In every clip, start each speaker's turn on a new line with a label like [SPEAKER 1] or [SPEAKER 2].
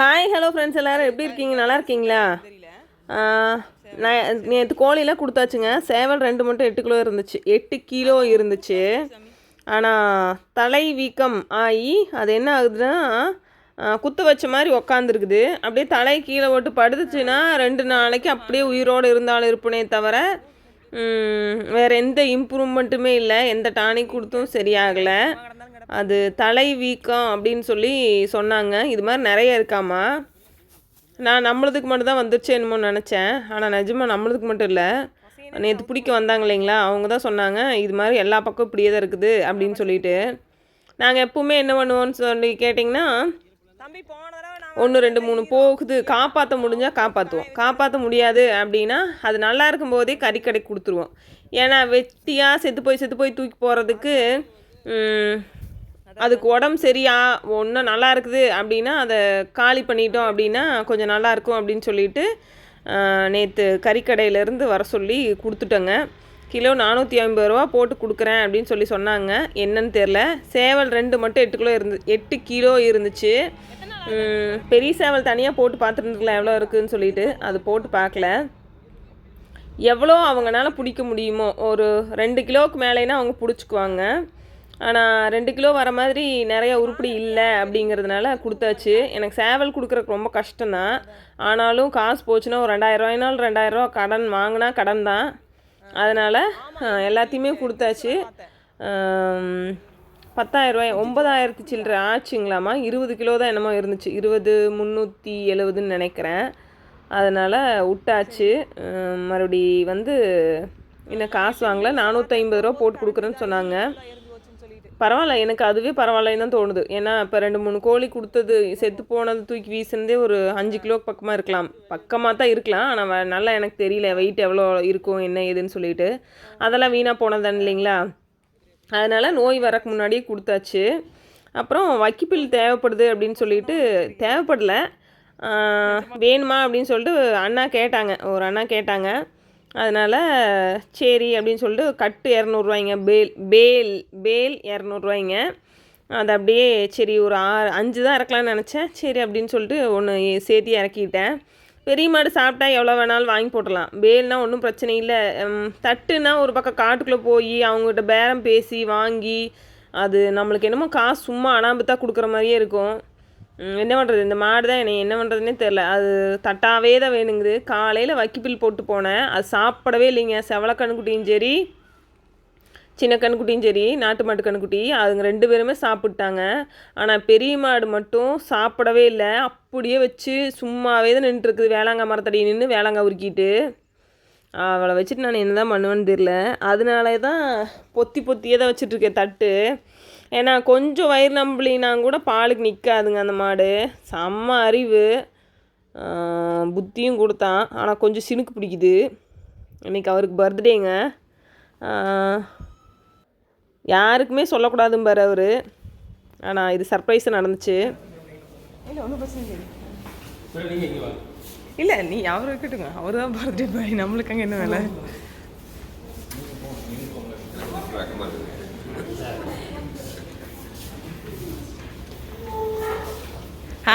[SPEAKER 1] hi hello friends எல்லாரும் எப்படி இருக்கீங்க நல்லா இருக்கீங்களா நான் நேற்று கோழிலாம் கொடுத்தாச்சுங்க சேவல் ரெண்டு மட்டும் எட்டு கிலோ இருந்துச்சு எட்டு கிலோ இருந்துச்சு ஆனால் தலை வீக்கம் ஆகி அது என்ன ஆகுதுன்னா குத்து வச்ச மாதிரி உக்காந்துருக்குது அப்படியே தலை கீழே ஓட்டு படுத்துச்சுன்னா ரெண்டு நாளைக்கு அப்படியே உயிரோடு இருந்தாலும் இருப்பனே தவிர வேறு எந்த இம்ப்ரூவ்மெண்ட்டுமே இல்லை எந்த டானிக் கொடுத்தும் சரியாகலை அது தலை வீக்கம் அப்படின்னு சொல்லி சொன்னாங்க இது மாதிரி நிறைய இருக்காமா நான் நம்மளதுக்கு மட்டும்தான் வந்துருச்சு என்னமோ நினச்சேன் ஆனால் நிஜமாக நம்மளதுக்கு மட்டும் இல்லை நேற்று பிடிக்க வந்தாங்க இல்லைங்களா அவங்க தான் சொன்னாங்க இது மாதிரி எல்லா பக்கம் இப்படியே தான் இருக்குது அப்படின்னு சொல்லிட்டு நாங்கள் எப்பவுமே என்ன பண்ணுவோம்னு சொல்லி கேட்டிங்கன்னா ஒன்று ரெண்டு மூணு போகுது காப்பாற்ற முடிஞ்சால் காப்பாற்றுவோம் காப்பாற்ற முடியாது அப்படின்னா அது நல்லா இருக்கும்போதே கறிக்கடை கொடுத்துருவோம் ஏன்னா வெட்டியாக செத்து போய் செத்து போய் தூக்கி போகிறதுக்கு அதுக்கு உடம்பு சரியா ஒன்றும் நல்லா இருக்குது அப்படின்னா அதை காலி பண்ணிட்டோம் அப்படின்னா கொஞ்சம் நல்லாயிருக்கும் அப்படின்னு சொல்லிட்டு நேற்று கறிக்கடையிலேருந்து வர சொல்லி கொடுத்துட்டோங்க கிலோ நானூற்றி ஐம்பது ரூபா போட்டு கொடுக்குறேன் அப்படின்னு சொல்லி சொன்னாங்க என்னன்னு தெரில சேவல் ரெண்டு மட்டும் எட்டு கிலோ இருந்து எட்டு கிலோ இருந்துச்சு பெரிய சேவல் தனியாக போட்டு பார்த்துருந்துக்கலாம் எவ்வளோ இருக்குதுன்னு சொல்லிட்டு அது போட்டு பார்க்கல எவ்வளோ அவங்களால பிடிக்க முடியுமோ ஒரு ரெண்டு கிலோவுக்கு மேலேனா அவங்க பிடிச்சிக்குவாங்க ஆனால் ரெண்டு கிலோ வர மாதிரி நிறைய உருப்படி இல்லை அப்படிங்கிறதுனால கொடுத்தாச்சு எனக்கு சேவல் கொடுக்குறக்கு ரொம்ப கஷ்டம்தான் ஆனாலும் காசு போச்சுன்னா ஒரு ரெண்டாயிரரூவாயினால் ரெண்டாயிரரூவா கடன் வாங்கினா கடன் தான் அதனால் எல்லாத்தையுமே கொடுத்தாச்சு பத்தாயிரரூவாய் ஒம்பதாயிரத்து சில்லற ஆச்சுங்களாம்மா இருபது கிலோ தான் என்னமோ இருந்துச்சு இருபது முந்நூற்றி எழுபதுன்னு நினைக்கிறேன் அதனால் விட்டாச்சு மறுபடி வந்து இன்னும் காசு வாங்கலை நானூற்றி ஐம்பது ரூபா போட்டு கொடுக்குறேன்னு சொன்னாங்க பரவாயில்ல எனக்கு அதுவே பரவாயில்லன்னு தான் தோணுது ஏன்னா இப்போ ரெண்டு மூணு கோழி கொடுத்தது செத்து போனது தூக்கி வீசுனதே ஒரு அஞ்சு கிலோ பக்கமாக இருக்கலாம் பக்கமாக தான் இருக்கலாம் ஆனால் நல்லா எனக்கு தெரியல வெயிட் எவ்வளோ இருக்கும் என்ன ஏதுன்னு சொல்லிட்டு அதெல்லாம் வீணாக போனதானே இல்லைங்களா அதனால் நோய் வரக்கு முன்னாடியே கொடுத்தாச்சு அப்புறம் வக்கிப்பில் தேவைப்படுது அப்படின்னு சொல்லிட்டு தேவைப்படலை வேணுமா அப்படின்னு சொல்லிட்டு அண்ணா கேட்டாங்க ஒரு அண்ணா கேட்டாங்க அதனால் சரி அப்படின்னு சொல்லிட்டு கட்டு இரநூறுவாய்ங்க பேல் பேல் பேல் இரநூறுவாய்ங்க அது அப்படியே சரி ஒரு ஆறு அஞ்சு தான் இறக்கலான்னு நினச்சேன் சரி அப்படின்னு சொல்லிட்டு ஒன்று சேர்த்து இறக்கிட்டேன் பெரிய மாடு சாப்பிட்டா எவ்வளோ வேணாலும் வாங்கி போட்டலாம் பேல்னால் ஒன்றும் பிரச்சனை இல்லை தட்டுனா ஒரு பக்கம் காட்டுக்குள்ளே போய் அவங்ககிட்ட பேரம் பேசி வாங்கி அது நம்மளுக்கு என்னமோ காசு சும்மா அனாபத்தாக கொடுக்குற மாதிரியே இருக்கும் என்ன பண்ணுறது இந்த மாடு தான் என்னை என்ன பண்ணுறதுனே தெரில அது தட்டாவே தான் வேணுங்குது காலையில் வக்கிப்பில் போட்டு போனேன் அது சாப்பிடவே இல்லைங்க செவல கண்ணுக்குட்டியும் சரி சின்ன கண்குட்டியும் சரி நாட்டு மாட்டு கண்குட்டி அதுங்க ரெண்டு பேருமே சாப்பிட்டாங்க ஆனால் பெரிய மாடு மட்டும் சாப்பிடவே இல்லை அப்படியே வச்சு சும்மாவே தான் நின்றுருக்குது வேளாங்காய் மரத்தடி நின்று வேளாங்க உருக்கிட்டு அவளை வச்சுட்டு நான் என்ன தான் பண்ணுவேன்னு தெரில அதனால தான் பொத்தி பொத்தியே தான் வச்சுட்ருக்கேன் தட்டு ஏன்னா கொஞ்சம் வயிறு நம்பலினா கூட பாலுக்கு நிற்காதுங்க அந்த மாடு செம்ம அறிவு புத்தியும் கொடுத்தான் ஆனால் கொஞ்சம் சினுக்கு பிடிக்குது இன்றைக்கி அவருக்கு பர்த்டேங்க யாருக்குமே சொல்லக்கூடாதும்பார் அவர் ஆனால் இது சர்ப்ரைஸாக நடந்துச்சு இல்லை ஒன்றும் இல்லை நீ அவரை இருக்கட்டுங்க அவர் தான் பர்த்டே பாய் நம்மளுக்கு என்ன வேலை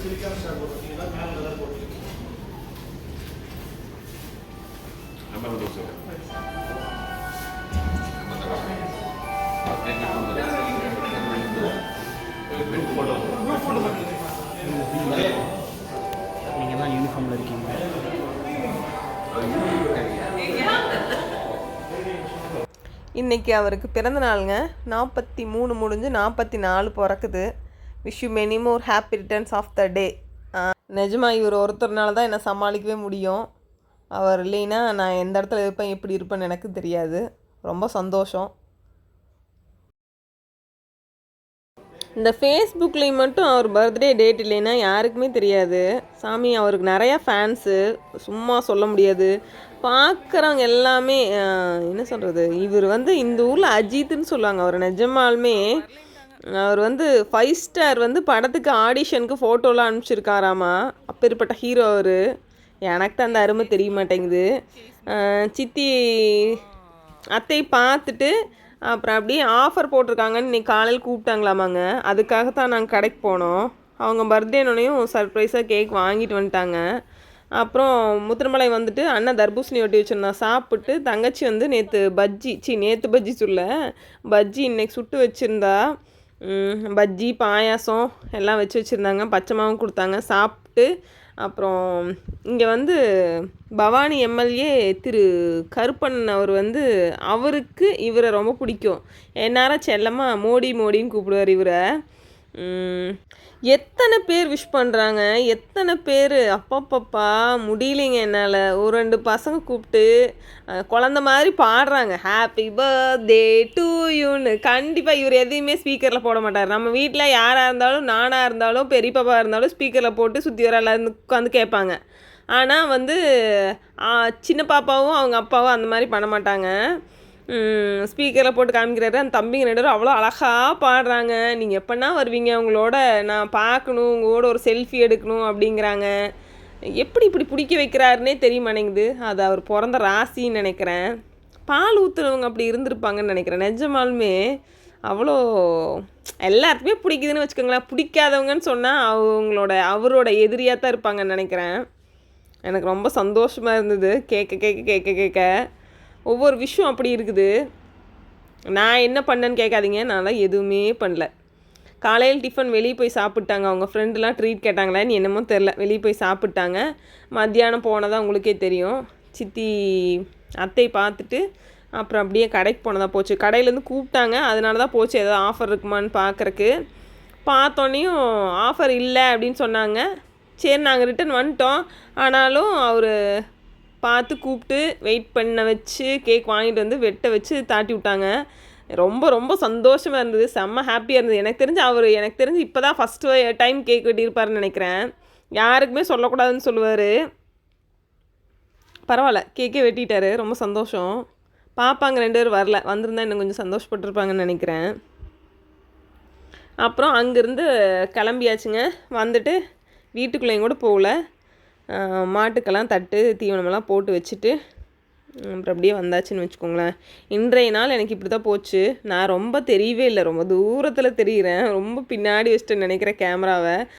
[SPEAKER 1] இன்னைக்கு இன்றைக்கி அவருக்கு பிறந்த நாளுங்க நாற்பத்தி மூணு முடிஞ்சு நாற்பத்தி நாலு பிறக்குது wish you many more happy returns of the day நிஜமாக இவர் ஒருத்தர்னால தான் என்னை சமாளிக்கவே முடியும் அவர் இல்லைன்னா நான் எந்த இடத்துல இருப்பேன் எப்படி இருப்பேன்னு எனக்கு தெரியாது ரொம்ப சந்தோஷம் இந்த ஃபேஸ்புக்லேயும் மட்டும் அவர் பர்த்டே டேட் இல்லைன்னா யாருக்குமே தெரியாது சாமி அவருக்கு நிறையா ஃபேன்ஸு சும்மா சொல்ல முடியாது பார்க்குறவங்க எல்லாமே என்ன சொல்கிறது இவர் வந்து இந்த ஊரில் அஜித்துன்னு சொல்லுவாங்க அவர் நிஜமாலுமே அவர் வந்து ஃபைவ் ஸ்டார் வந்து படத்துக்கு ஆடிஷனுக்கு ஃபோட்டோலாம் அனுப்பிச்சிருக்காராமா அப்பேற்பட்ட ஹீரோ அவர் எனக்கு தான் அந்த அருமை தெரிய மாட்டேங்குது சித்தி அத்தை பார்த்துட்டு அப்புறம் அப்படியே ஆஃபர் போட்டிருக்காங்கன்னு இன்றைக்கி காலையில் கூப்பிட்டாங்களாமாங்க அதுக்காக தான் நாங்கள் கடைக்கு போனோம் அவங்க பர்த்டேனோடையும் சர்ப்ரைஸாக கேக் வாங்கிட்டு வந்துட்டாங்க அப்புறம் முத்திரமலை வந்துட்டு அண்ணன் தர்பூசணி ஒட்டி வச்சுருந்தான் சாப்பிட்டு தங்கச்சி வந்து நேற்று பஜ்ஜி சி நேற்று பஜ்ஜி சொல்ல பஜ்ஜி இன்னைக்கு சுட்டு வச்சுருந்தா பஜ்ஜி பாயாசம் எல்லாம் வச்சு வச்சுருந்தாங்க பச்சை மாவும் கொடுத்தாங்க சாப்பிட்டு அப்புறம் இங்கே வந்து பவானி எம்எல்ஏ திரு கருப்பண்ணன் அவர் வந்து அவருக்கு இவரை ரொம்ப பிடிக்கும் என்னார செல்லமாக மோடி மோடின்னு கூப்பிடுவார் இவரை எத்தனை பேர் விஷ் பண்ணுறாங்க எத்தனை பேர் அப்பப்பப்பா முடியலைங்க என்னால் ஒரு ரெண்டு பசங்க கூப்பிட்டு குழந்த மாதிரி பாடுறாங்க ஹாப்பி பர்த்டே டூ யூன்னு கண்டிப்பாக இவர் எதையுமே ஸ்பீக்கரில் போட மாட்டார் நம்ம வீட்டில் யாராக இருந்தாலும் நானாக இருந்தாலும் பெரிய பாப்பா இருந்தாலும் ஸ்பீக்கரில் போட்டு சுற்றி வர எல்லாரும் உட்காந்து கேட்பாங்க ஆனால் வந்து சின்ன பாப்பாவும் அவங்க அப்பாவும் அந்த மாதிரி பண்ண மாட்டாங்க ஸ்பீக்கரில் போட்டு காமிக்கிறாரு அந்த தம்பிங்க ரெண்டு அவ்வளோ அழகாக பாடுறாங்க நீங்கள் எப்போனா வருவீங்க உங்களோட நான் பார்க்கணும் உங்களோட ஒரு செல்ஃபி எடுக்கணும் அப்படிங்கிறாங்க எப்படி இப்படி பிடிக்க வைக்கிறாருன்னே தெரிய மாட்டேங்குது அது அவர் பிறந்த ராசின்னு நினைக்கிறேன் பால் ஊற்றுனவங்க அப்படி இருந்திருப்பாங்கன்னு நினைக்கிறேன் நெஜமாலுமே அவ்வளோ எல்லாருக்குமே பிடிக்குதுன்னு வச்சுக்கோங்களேன் பிடிக்காதவங்கன்னு சொன்னால் அவங்களோட அவரோட எதிரியாக தான் இருப்பாங்கன்னு நினைக்கிறேன் எனக்கு ரொம்ப சந்தோஷமாக இருந்தது கேட்க கேட்க கேட்க கேட்க ஒவ்வொரு விஷயம் அப்படி இருக்குது நான் என்ன பண்ணேன்னு கேட்காதீங்க நான்லாம் எதுவுமே பண்ணல காலையில் டிஃபன் வெளியே போய் சாப்பிட்டாங்க அவங்க ஃப்ரெண்டுலாம் ட்ரீட் கேட்டாங்களான்னு என்னமோ தெரில வெளியே போய் சாப்பிட்டாங்க மத்தியானம் போனதாக உங்களுக்கே தெரியும் சித்தி அத்தை பார்த்துட்டு அப்புறம் அப்படியே கடைக்கு போனதாக போச்சு கடையிலேருந்து கூப்பிட்டாங்க அதனால தான் போச்சு ஏதாவது ஆஃபர் இருக்குமான்னு பார்க்குறக்கு பார்த்தோன்னையும் ஆஃபர் இல்லை அப்படின்னு சொன்னாங்க சரி நாங்கள் ரிட்டன் வந்துட்டோம் ஆனாலும் அவர் பார்த்து கூப்பிட்டு வெயிட் பண்ண வச்சு கேக் வாங்கிட்டு வந்து வெட்ட வச்சு தாட்டி விட்டாங்க ரொம்ப ரொம்ப சந்தோஷமாக இருந்தது செம்ம ஹாப்பியாக இருந்தது எனக்கு தெரிஞ்சு அவர் எனக்கு தெரிஞ்சு இப்போ தான் ஃபஸ்ட்டு டைம் கேக் வெட்டியிருப்பாருன்னு நினைக்கிறேன் யாருக்குமே சொல்லக்கூடாதுன்னு சொல்லுவார் பரவாயில்ல கேக்கே வெட்டிட்டாரு ரொம்ப சந்தோஷம் பாப்பாங்க ரெண்டு பேர் வரல வந்திருந்தா இன்னும் கொஞ்சம் சந்தோஷப்பட்டிருப்பாங்கன்னு நினைக்கிறேன் அப்புறம் அங்கேருந்து கிளம்பியாச்சுங்க வந்துட்டு வீட்டுக்குள்ளேயும் கூட போகல மாட்டுக்கெல்லாம் தட்டு தீவனமெல்லாம் போட்டு வச்சுட்டு அப்புறம் அப்படியே வந்தாச்சுன்னு வச்சுக்கோங்களேன் இன்றைய நாள் எனக்கு இப்படி தான் போச்சு நான் ரொம்ப தெரியவே இல்லை ரொம்ப தூரத்தில் தெரிகிறேன் ரொம்ப பின்னாடி வச்சுட்டு நினைக்கிற கேமராவை